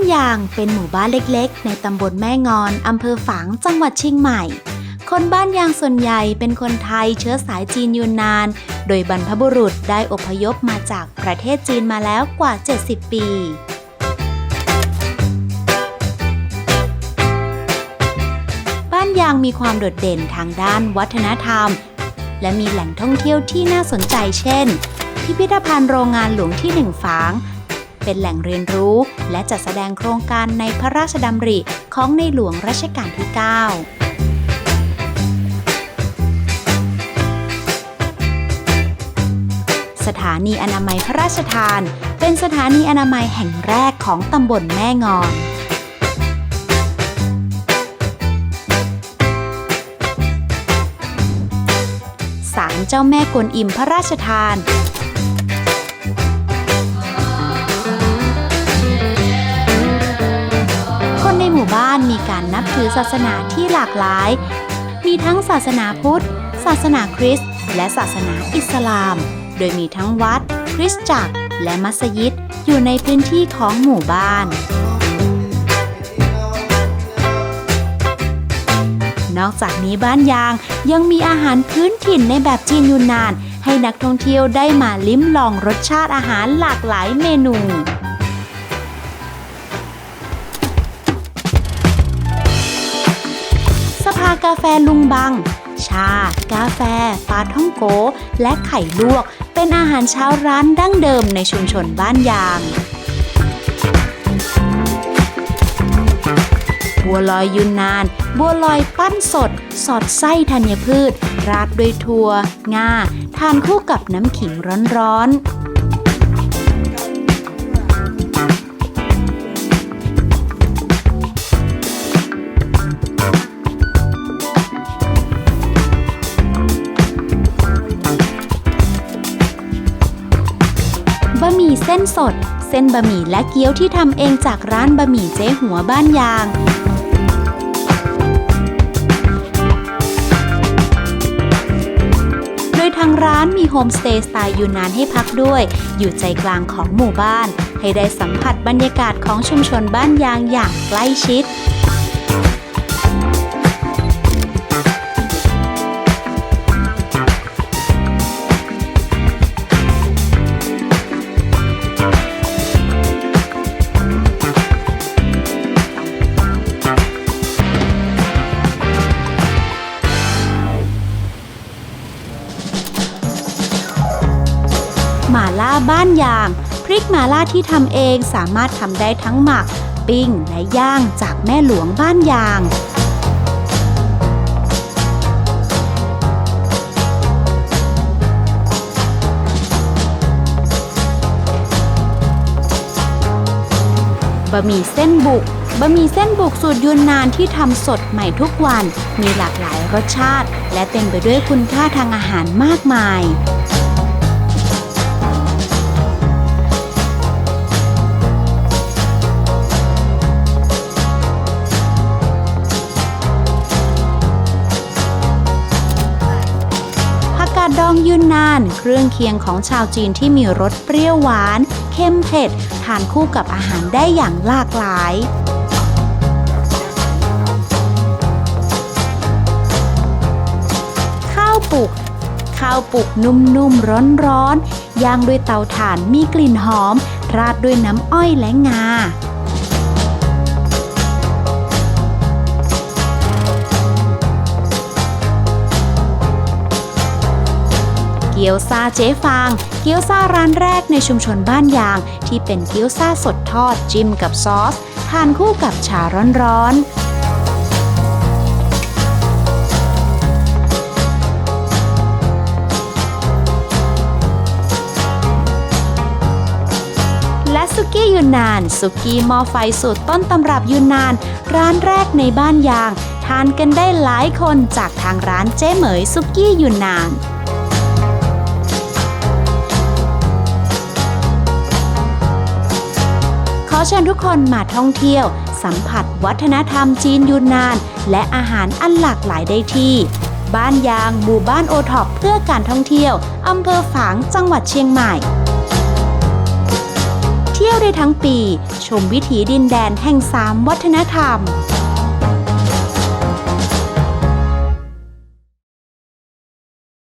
านยางเป็นหมู่บ้านเล็กๆ ในตำบลแม่งอนอำเภอฝางจังหวัดเชียงใหม่ คนบ้านยางส่วนใหญ่เป็นคนไทยเชื้อสายจีนยูนนาน โดยบรรพบุรุษได้อพยพมาจากประเทศจีนมาแล้วกว่า 70 ปีบ้านยางมีความโดดเด่นทางด้านวัฒนธรรม และมีแหล่งท่องเที่ยวที่น่าสนใจเช่น พิพิธภัณฑ์โรงงานหลวงที่หนึ่งฝาง เป็นแหล่งเรียนรู้ และจัดแสดงโครงการในพระราชดำริของในหลวงรัชกาลที่ 9สถานีอนามัยพระราชทาน เป็นสถานีอนามัยแห่งแรกของตำบลแม่งอน ศาลเจ้าแม่กวนอิมพระราชทาน หมู่บ้านมีการนับถือศาสนาที่หลากหลาย มีทั้งศาสนาพุทธ ศาสนาคริสต์ และศาสนาอิสลาม โดยมีทั้งวัด คริสตจักร และมัสยิดอยู่ในพื้นที่ของหมู่บ้าน นอกจากนี้บ้านยางยังมีอาหารพื้นถิ่นในแบบจีนยูนนาน ให้นักท่องเที่ยวได้มาลิ้มลองรสชาติอาหารหลากหลายเมนูากาแฟลุงบัง ชา กาแฟ ปลาท่องโก และไข่ลวก เป็นอาหารเช้าร้านดั้งเดิมในชุมชนบ้านยางบัวลอยยุนนาน บัวลอยปั้นสด สอดไส้ธัญพืช ราดด้วยถั่วงา ทานคู่กับน้ำขิงร้อนๆ ส้นสด เส้นบะหมี่และเกี๊ยวที่ทำเองจากร้านบะหมี่เจ๊หัวบ้านยางโดยทางร้านมีโฮมสเตย์สไตล์ยูนนานให้พักด้วย อยู่ใจกลางของหมู่บ้าน ให้ได้สัมผัสบรรยากาศของชุมชนบ้านยางอย่างใกล้ชิด หมาล่าบ้านยาง พริกหมาล่าที่ทำเองสามารถทำได้ทั้งหมัก ปิ้ง และย่างจากแม่หลวงบ้านยางบะหมี่เส้นบุก บะหมี่เส้นบุกสูตรยูนนานที่ทำสดใหม่ทุกวัน มีหลากหลายรสชาติ และเต็มไปด้วยคุณค่าทางอาหารมากมาย กาดดองยืนนาน เครื่องเคียงของชาวจีนที่มีรสเปรี้ยวหวาน เค็มเผ็ด ทานคู่กับอาหารได้อย่างหลากหลายข้าวปุกข้าวปุกนุ่มๆร้อนๆย่างด้วยเตาถ่านมีกลิ่นหอม ราดด้วยน้ำอ้อยและงา กี๊ยวซาเจ๊ฟาง เกี๊ยวซาร้านแรกในชุมชนบ้านยาง ที่เป็นเกี๊ยวซาสดทอดจิ้มกับซอส ทานคู่กับชาร้อนๆและซุกี้ยูนนานซุกี้หม้อไฟสูตรต้นตำรับยูนนาน ร้านแรกในบ้านยาง ทานกันได้หลายคนจากทางร้านเจ๊เหมยซุกี้ยูนนาน เชิญทุกคนมาท่องเที่ยว สัมผัสวัฒนธรรมจีนยูนนาน และอาหารอันหลากหลายได้ที่ บ้านยางหมู่บ้านโอท็อปเพื่อการท่องเที่ยวอำเภอฝางจังหวัดเชียงใหม่ เที่ยวได้ทั้งปี ชมวิถีดินแดนแห่งสามวัฒนธรรม